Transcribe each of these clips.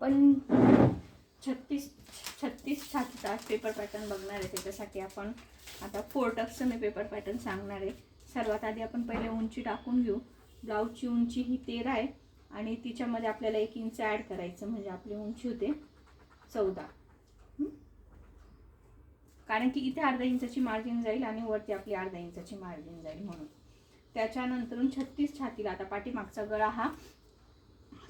आपण छत्तीस छत्तीस छातीचा पेपर पॅटर्न बघणार आहे. त्याच्यासाठी आपण आता फोर टक्सचं मी पेपर पॅटर्न सांगणार आहे. सर्वात आधी आपण पहिले उंची टाकून घेऊ. ब्लाऊजची उंची ही तेरा आहे आणि तिच्यामध्ये आपल्याला एक इंच ॲड करायचं म्हणजे आपली उंची होते चौदा. कारण की इथे अर्धा इंचाची मार्जिन जाईल आणि वरती आपली अर्धा इंचाची मार्जिन जाईल म्हणून. त्याच्यानंतरून छत्तीस छातीला आता पाठीमागचा गळा हा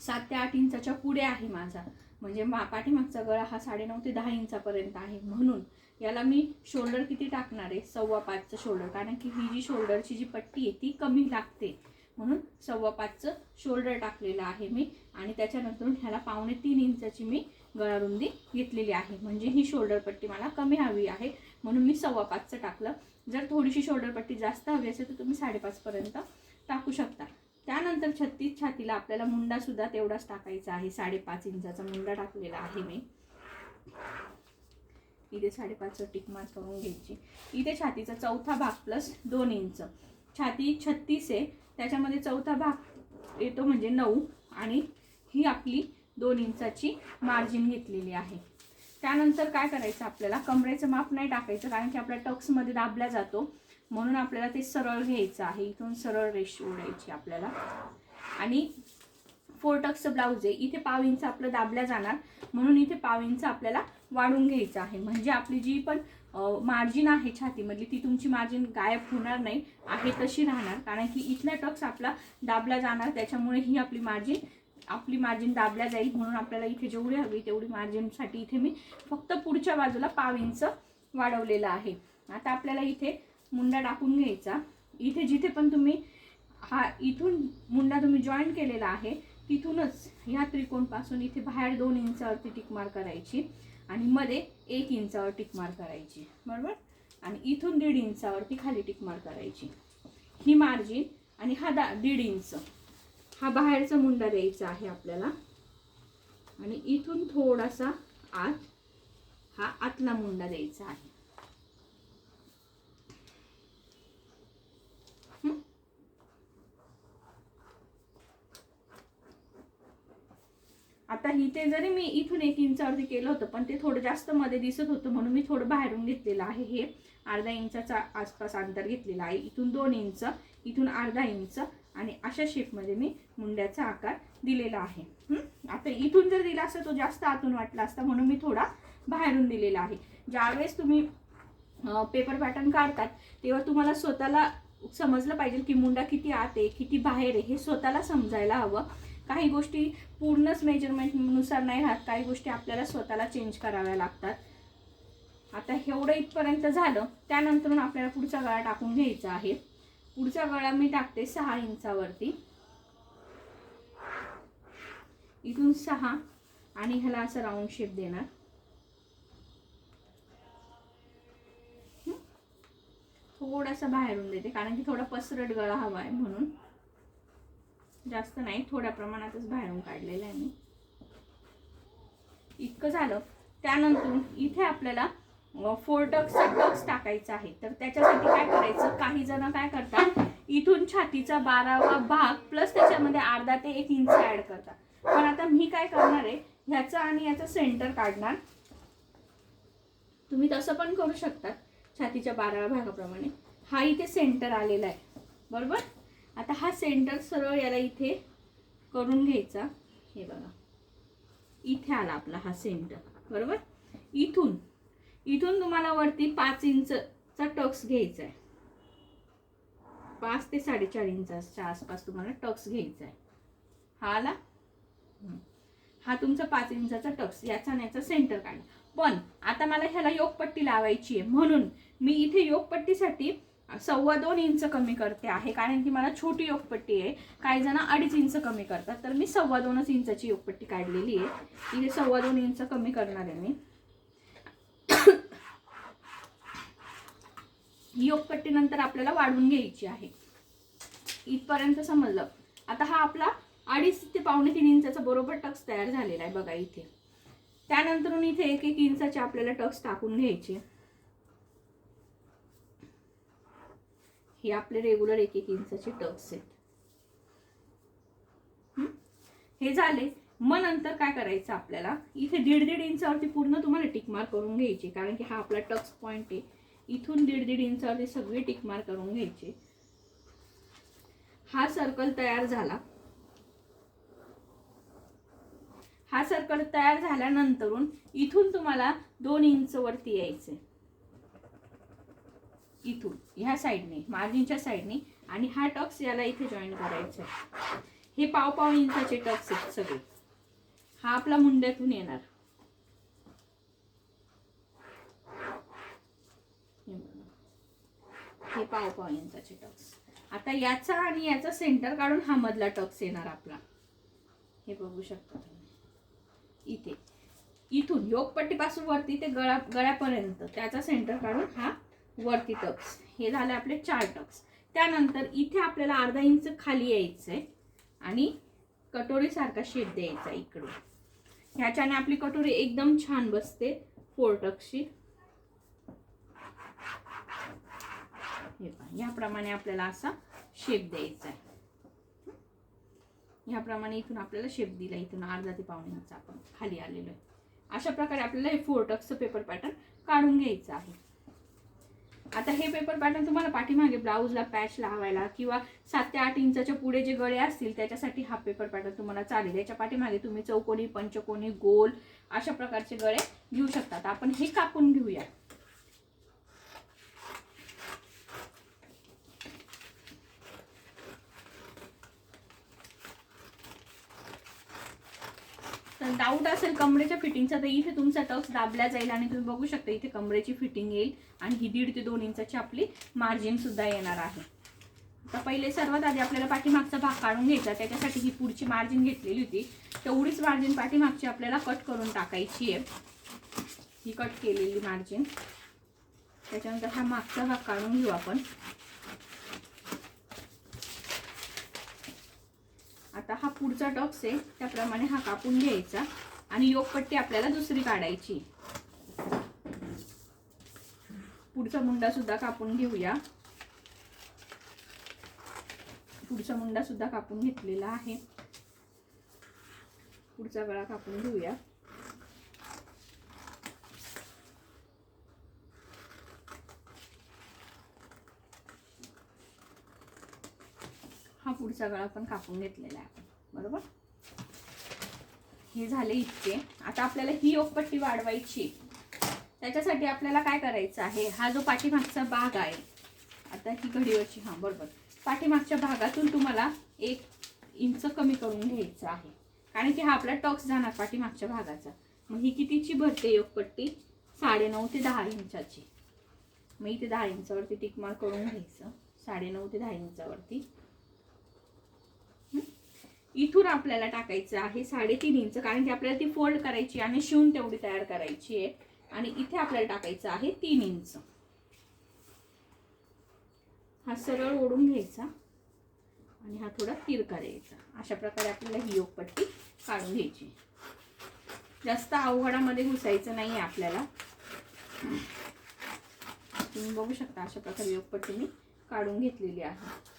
सात ते आठ इंचाच्या पुढे आहे माझा. म्हणजे मा पाठीमागचा गळा हा साडेनऊ ते दहा इंचापर्यंत आहे म्हणून याला मी शोल्डर किती टाकणार आहे? सव्वा पाचचं शोल्डर कारण की ही जी शोल्डरची जी पट्टी आहे ती कमी लागते. म्हणून सव्वा पाचचं शोल्डर टाकलेलं आहे मी. आणि त्याच्यानंतर ह्याला पावणे तीन इंचाची मी गळारुंदी घेतलेली आहे. म्हणजे ही शोल्डर पट्टी मला कमी हवी आहे. म्हणून मी सव्वा पाचचं टाकलं. जर थोडीशी शोल्डर पट्टी जास्त हवी असेल तर तुम्ही साडेपाचपर्यंत टाकू शकता. त्यानंतर छत्तीस छातीला आपल्याला मुंडा सुद्धा तेवढाच टाकायचा आहे. साडेपाच इंचाचा मुंडा टाकलेला आहे मी. इथे साडेपाच टिक मार्क करून घ्यायची. इथे छातीचा चौथा भाग प्लस दोन इंच. छाती छत्तीस आहे. त्याच्यामध्ये चौथा भाग येतो म्हणजे नऊ आणि ही आपली दोन इंचाची मार्जिन घेतलेली आहे. त्यानंतर काय करायचं आपल्याला? कमरेचं माप नाही टाकायचं कारण की आपल्या टक्समध्ये दाबल्या जातो. म्हणून आपल्याला ते सरळ घ्यायचं आहे. इथून सरळ रेष ओढायची आपल्याला. आणि फोर टक्सचं ब्लाऊज आहे. इथे पाव इंच आपलं दाबल्या जाणार. म्हणून इथे पाव इंच आपल्याला वाढून घ्यायचं आहे. म्हणजे आपली जी पण मार्जिन आहे छातीमधली ती तुमची मार्जिन गायब होणार नाही. आहे तशी राहणार. कारण की इथला टक्स आपला दाबला जाणार. त्याच्यामुळे ही आपली मार्जिन आपली मार्जिन दाबल्या जाईल. म्हणून आपल्याला इथे जेवढी हवी तेवढी मार्जिनसाठी इथे मी फक्त पुढच्या बाजूला पाव इंच वाढवलेलं आहे. आता आपल्याला इथे मुंडा टाकून घ्यायचा. इथे जिथे पण तुम्ही हा इथून मुंडा तुम्ही जॉईन केलेला आहे तिथूनच ह्या त्रिकोणपासून इथे बाहेर दोन इंचावरती टिकमार करायची आणि मध्ये एक इंचावर टिकमार करायची. बरोबर? आणि इथून दीड इंचावरती खाली टिकमार करायची. ही मार्जिन आणि हा दा दीड इंच हा बाहेरचा मुंडा द्यायचा आहे आपल्याला. आणि इथून थोडासा आत हा आतला मुंडा द्यायचा आहे हं? आता इथे जरी मी इथून एक इंचावरती केलं होतं पण ते थोडं जास्त मध्ये दिसत होतं म्हणून मी थोडं बाहेरून घेतलेलं आहे हे. अर्धा इंचाचा आसपास अंतर घेतलेलं आहे. इथून दोन इंच इथून अर्धा इंच आणि अशा शेपमध्ये मी मुंड्याचा आकार दिलेला आहे. आता इथून जर दिला असता तो जास्त आतून वाटला असता म्हणून मी थोडा बाहेरून दिलेला आहे. ज्यावेळेस तुम्ही पेपर पॅटर्न काढतात तेव्हा तुम्हाला स्वतःला समजलं पाहिजे की मुंडा किती आत आहे किती बाहेर आहे हे स्वतःला समजायला हवं. काही गोष्टी पूर्णच मेजरमेंटनुसार नाही राहत. काही गोष्टी आपल्याला स्वतःला चेंज कराव्या लागतात. आता एवढं इथपर्यंत झालं त्यानंतर आपल्याला पुढचा गळा टाकून घ्यायचा आहे. पुढचा गळा मी टाकते सहा इंचावरती. इथून सहा आणि ह्याला असं राऊंड शेप देणार. थोडासा बाहेरून देते कारण की थोडा पसरट गळा हवा आहे म्हणून. जास्त नाही थोड्या प्रमाणातच बाहेरून काढलेलं आहे मी. इतकं झालं. त्यानंतर इथे आपल्याला फोर डक्सचा डक्स टाकायचा आहे. तर त्याच्यासाठी काय करायचं? काही जण काय करतात इथून छातीचा बारावा भाग प्लस त्याच्यामध्ये अर्धा ते एक इंच ऍड करतात. पण आता मी काय करणार आहे ह्याचं आणि याचं सेंटर काढणार. तुम्ही तसं पण करू शकतात छातीच्या बाराव्या भागाप्रमाणे. हा इथे सेंटर आलेला आहे. बरोबर? आता हा सेंटर सरळ याला इथे करून घ्यायचा. हे बघा. इथे आला आपला हा सेंटर. बरोबर? इथून. इथून तुम्हाला वरती पाच इंचचा टक्स घ्यायचा आहे पाच ते साडेचार इंचाच्या आसपास तुम्हाला टक्स घ्यायचा आहे हा आला? हा तुमचा पाच इंचाचा टक्स याचा याचा सेंटर काढला पण आता मला ह्याला योगपट्टी लावायची आहे म्हणून मी इथे योगपट्टीसाठी सव्वा दोन इंच कमी करते आहे कारण की मला छोटी योगपट्टी आहे. काही जण अडीच इंच कमी करतात. तर मी सव्वा दोनच इंचाची योगपट्टी काढलेली आहे. इथे सव्वा दोन इंच कमी करणार आहे मी. योगपट्टीनंतर योगपट्टी नंतर आपल्याला वाढवून घ्यायची आहे. इथपर्यंत समजलं. आता हा आपला अडीच ते पावणे तीन इंचाचा बरोबर टक्स तयार झालेला आहे बघा इथे. त्यानंतर इथे एक एक इंचाचे आपल्याला टक्स टाकून घ्यायचे हे आपले रेग्युलर एक एक इंचाचे टक्स आहेत. हे? झाले. मग नंतर काय करायचं आपल्याला? इथे दीड दीड इंचावरती पूर्ण तुम्हाला टिकमार करून घ्यायची. कारण की हा आपला टक्स पॉईंट आहे. इथून दीड दीड इंचावरती सगळे टिकमार करून घ्यायचे. हा सर्कल तयार झाला. हा सर्कल तयार झाल्यानंतरून इथून तुम्हाला दोन इंच वरती आहे इथून ह्या साईडने मार्जिनच्या साईडने आणि हा टक्स याला इथे जॉईन करायचा आहे. हे पाव पाव इंचाचे टक्स आहेत सगळे. हा आपला मुंड्यातून येणार. हे हे पाव पाव इंचाचे टक्स. आता याचा आणि याचा सेंटर काढून हा मधला टक्स येणार आपला. हे बघू शकता तुम्ही. इथे. इथून योगपट्टीपासून वरती ते गळा गळ्यापर्यंत त्याचा सेंटर काढून हा वरती टक्स हे झाले आपले चार टक्स त्यानंतर इथे आपल्याला अर्धा इंच खाली यायचं आहे आणि कटोरीसारखा शेप द्यायचा इकडून. ह्याच्याने आपली कटोरी एकदम छान बसते फोर टक्सची हे याप्रमाणे आपल्याला असा शेप द्यायचा आहे ह्याप्रमाणे इथून आपल्याला शेप दिला इथून अर्धा ते पावणे इंच आपण खाली आलेलो आहे अशा प्रकारे आपल्याला हे फोर टक्सचं पेपर पॅटर्न काढून घ्यायचं आहे. आता हे पेपर पॅटर्न तुम्हाला पाठीमागे ब्लाऊजला पॅच लावायला किंवा सात ते आठ इंचाच्या पुढे जे गळे असतील त्याच्यासाठी हा पेपर पॅटर्न तुम्हाला चालेल. याच्या पाठीमागे तुम्ही चौकोनी पंचकोनी गोल अशा प्रकारचे गळे घेऊ शकतात आपण हे कापून घेऊया. तर डाऊट असेल कमरेच्या फिटिंगचा तर इथे तुमचा टक्स दाबला जाईल आणि तुम्ही बघू शकता इथे कमरेची फिटिंग येईल आणि ही दीड ते दोन इंचाची आपली मार्जिन सुद्धा येणार आहे. आता पहिले सर्वात आधी आपल्याला पाठीमागचा भाग काढून घ्यायचा त्याच्यासाठी ही पुढची मार्जिन घेतलेली होती. तेवढीच मार्जिन पाठीमागची आपल्याला कट करून टाकायची आहे. ही कट केलेली मार्जिन त्याच्यानंतर हा मागचा भाग काढून घेऊ आपण. आता हा पुढचा टॉक्स आहे त्याप्रमाणे हा कापून घ्यायचा आणि योगपट्टी आपल्याला दुसरी काढायची. पुढचा मुंडा सुद्धा कापून घेऊया. पुढचा मुंडा सुद्धा कापून घेतलेला आहे. पुढचा गळा कापून घेऊया. पुढचा गळा पण कापून घेतलेला आहे बरोबर? हे झाले इतके. आता आपल्याला ही योगपट्टी वाढवायची. त्याच्यासाठी आपल्याला काय करायचं आहे? हा जो पाठीमागचा भाग आहे आता ही घडीवरची हा बरोबर. पाठीमागच्या भागातून तुम्हाला एक इंच कमी करून घ्यायचं आहे. कारण की हा आपला टॉक्स जाणार पाठीमागच्या भागाचा. मग ही कितीची भरते योगपट्टी? साडेनऊ ते दहा इंचाची. मग इथे दहा इंचावरती टिकमार करून घ्यायचं. साडेनऊ ते दहा इंचावरती इथून आपल्याला टाकायचं आहे साडेतीन इंच कारण की आपल्याला ती फोल्ड करायची आणि शिवून तेवढी तयार करायची आहे. आणि इथे आपल्याला टाकायचं आहे तीन इंच. हा सरळ ओढून घ्यायचा आणि हा थोडा तिरका द्यायचा. अशा प्रकारे आपल्याला ही योगपट्टी काढून घ्यायची. जास्त अवघडामध्ये घुसायचं नाही आहे आपल्याला. तुम्ही बघू शकता अशा प्रकारे योगपट्टी मी काढून घेतलेली आहे.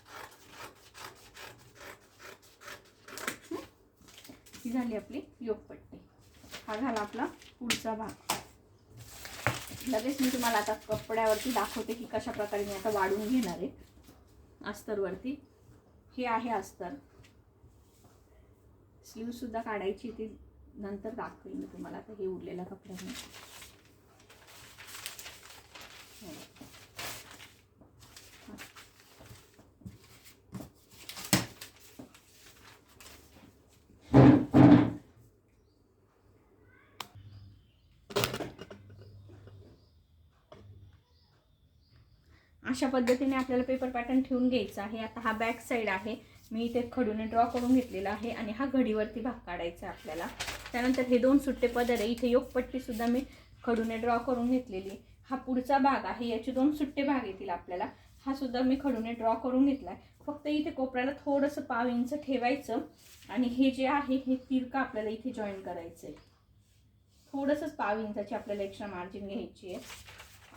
ही झाली आपली योगपट्टी. हा झाला आपला पुढचा भाग. लगेच मी तुम्हाला आता कपड्यावरती दाखवते की कशा प्रकारे मी आता वाढून घेणार आहे. अस्तरवरती. हे आहे अस्तर. स्लीव सुद्धा काढायची ती नंतर दाखवेल मी तुम्हाला आता हे उरलेल्या कपड्यामध्ये अशा पद्धतीने आपल्याला पेपर पॅटर्न ठेवून घ्यायचा आहे. आता हा बॅक साईड आहे. मी इथे खडूने ड्रॉ करून घेतलेला आहे आणि हा घडीवरती भाग काढायचा आहे आपल्याला. त्यानंतर हे दोन सुट्टे पदर आहे. इथे योगपट्टीसुद्धा मी खडूने ड्रॉ करून घेतलेली हा पुढचा भाग आहे. याचे दोन सुट्टे भाग येतील आपल्याला. हा सुद्धा मी खडूने ड्रॉ करून घेतला आहे फक्त इथे कोपऱ्याला थोडंसं पाव इंच ठेवायचं. आणि हे जे आहे हे तिरका आपल्याला इथे जॉईन करायचं आहे थोडंसंच पाव इंचाची आपल्याला एक्स्ट्रा मार्जिन घ्यायची आहे.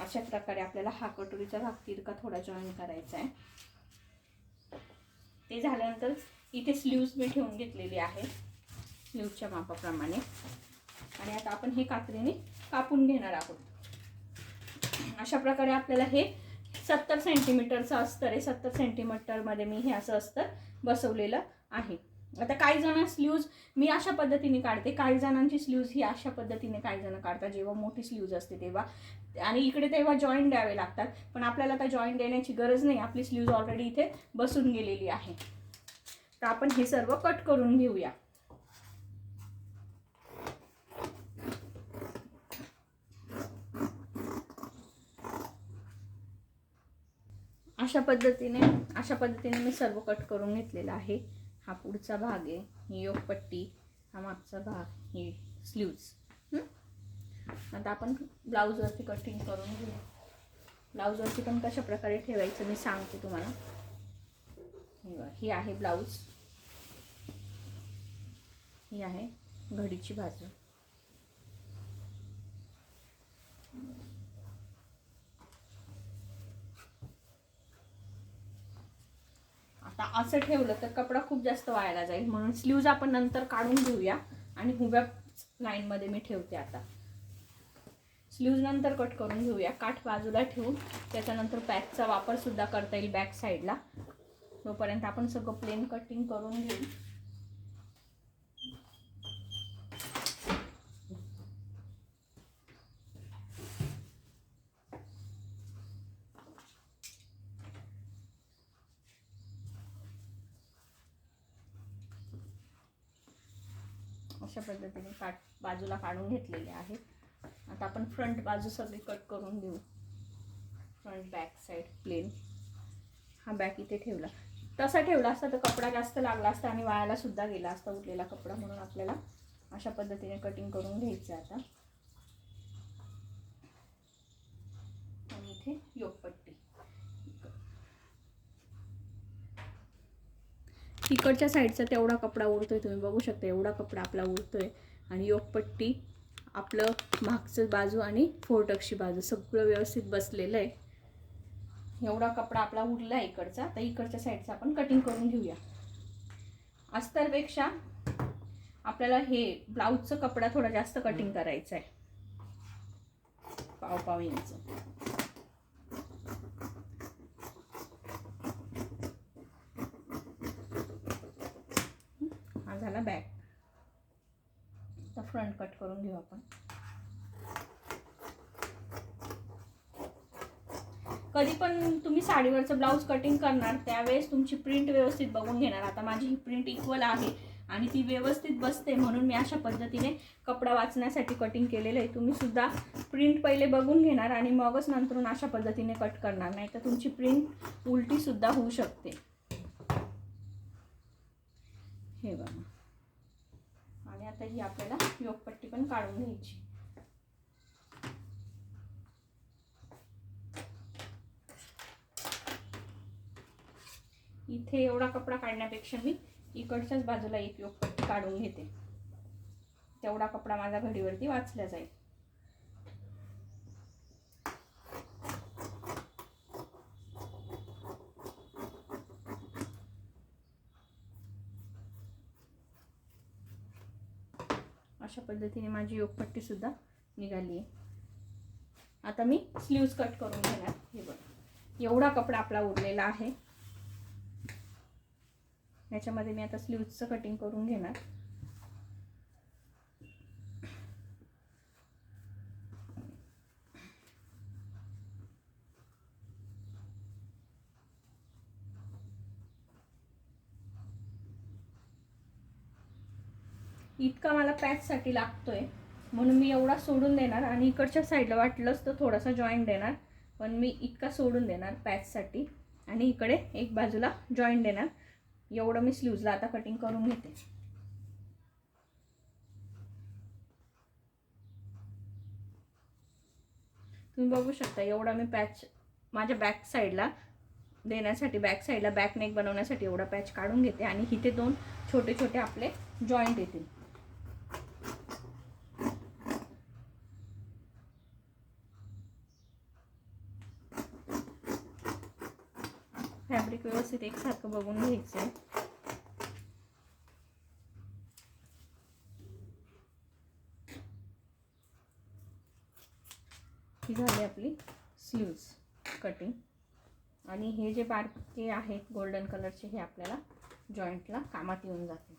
अशा प्रकारे आपल्याला हा कटोरीचा भाग तिरका थोडा जॉईन करायचा आहे. ते झाल्यानंतर इथे स्लीव्स मी ठेवून घेतलेली आहे स्लीवच्या मापाप्रमाणे. आणि आता आपण हे कात्रीने कापून घेणार आहोत. अशा प्रकारे आपल्याला हे सत्तर सेंटीमीटरचं अस्तर आहे सत्तर सेंटीमीटरमध्ये मी हे असं अस्तर बसवलेलं आहे. आता काही जण स्लीव्ज मी अशा पद्धतीने काढते. काही जणांची स्लीव्ज ही अशा पद्धतीने काही जण काढतात. जेव्हा मोठी स्लीव्ज असते तेव्हा आणि इकडे तेव्हा जॉईंट द्यावे लागतात. पण आपल्याला आता जॉईंट देण्याची गरज नाही. आपली स्लीव्ज ऑलरेडी इथे बसून गेलेली आहे. तर आपण हे सर्व कट करून घेऊया. अशा पद्धतीने अशा पद्धतीने मी सर्व कट करून घेतलेला आहे. हा पुढचा भाग आहे. ही योगपट्टी हा मागचा भाग ही स्लीव्ज आता आपण ब्लाऊजवरती कटिंग करून घेऊ. ब्लाऊजवरती पण कशा प्रकारे ठेवायचं मी सांगते तुम्हाला. ही आहे ब्लाऊज. ही आहे घडीची बाजू. आता असं ठेवलं तर कपडा खूप जास्त वायाला जाईल म्हणून स्लीव्ज आपण नंतर काढून घेऊया. आणि हुव्या लाईनमध्ये मी ठेवते आता. स्लीव्ज नंतर कट करून घेऊया. काठ बाजूला ठेवून त्याच्यानंतर पॅकचा वापर सुद्धा करता येईल बॅक साईडला तोपर्यंत आपण सगळं प्लेन कटिंग करून घेऊ. अशा पद्धतीने काट बाजूला काढून घेतलेले आहेत आता आपण फ्रंट बाजू सगळी कट करून घेऊ फ्रंट बॅक साईड प्लेन हा बॅक इथे ठेवला. तसा ठेवला असता तर कपडा जास्त लागला असता आणि वायाला सुद्धा गेला असता उरलेला कपडा म्हणून आपल्याला अशा पद्धतीने कटिंग करून घ्यायचं आता. आणि इथे योगपट्टी. तिकडच्या साईडचा तेवढा कपडा उरतोय तुम्ही बघू शकता एवढा कपडा आपला उरतोय आणि योगपट्टी आपलं मागचं बाजू आणि फोरटक्सची बाजू सगळं व्यवस्थित बसलेलं आहे. एवढा कपडा आपला उरला आहे इकडचा तर इकडच्या साईडचा आपण कटिंग करून घेऊया. अस्तरपेक्षा आपल्याला हे ब्लाऊजचं कपडा थोडा जास्त कटिंग करायचा आहे. पाव पाव इंच. हा झाला बॅक असा फ्रंट कट करून घेऊ आपण. कधी पण तुम्ही साडीवरचं ब्लाऊज कटिंग करणार त्यावेळेस तुमची प्रिंट व्यवस्थित बघून घेणार. आता माझी ही प्रिंट इक्वल आहे आणि ती व्यवस्थित बसते म्हणून मी अशा पद्धतीने कपडा वाचण्यासाठी कटिंग केलेलं आहे. तुम्ही सुद्धा प्रिंट पहिले बघून घेणार आणि मगच नंतरून अशा पद्धतीने कट करणार. नाही तर तुमची प्रिंट उलटी सुद्धा होऊ शकते. हे बघा. आता ही आपल्याला योगपट्टी पण काढून घ्यायची. इथे एवढा कपडा काढण्यापेक्षा मी इकडच्याच बाजूला एक योगपट्टी काढून घेते. तेवढा कपडा माझ्या घडीवरती वाचला जाईल. अशा पद्धतीने माझी योगपट्टी सुद्धा निघाली आहे. आता मी स्लीव्ज कट करून घेणार हे बघ. एवढा कपडा आपला उरलेला आहे. याच्यामध्ये मी आता स्लीव्जचं कटिंग करून घेणार. इतका मला पॅचसाठी लागतोय. म्हणून मी एवढा सोडून देणार आणि इकडच्या साईडला वाटलंच तर थोडासा जॉईंट देणार. पण मी इतका सोडून देणार पॅचसाठी आणि इकडे एक बाजूला जॉईंट देणार. एवढं मी स्लीवजला आता कटिंग करून घेते. तुम्ही बघू शकता एवढा मी पॅच माझ्या बॅक साईडला देण्यासाठी बॅक साईडला बॅक नेक बनवण्यासाठी एवढा पॅच काढून घेते आणि इथे दोन छोटे छोटे आपले जॉईंट येतील व्यवस्थित एकसारखं बघून घ्यायचं ही झाली आपली स्लीव्ज कटिंग आणि हे जे बारके आहेत गोल्डन कलरचे हे आपल्याला जॉईंटला कामात येऊन जाते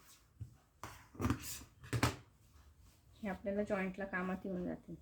हे आपल्याला जॉईंटला कामात येऊन जाते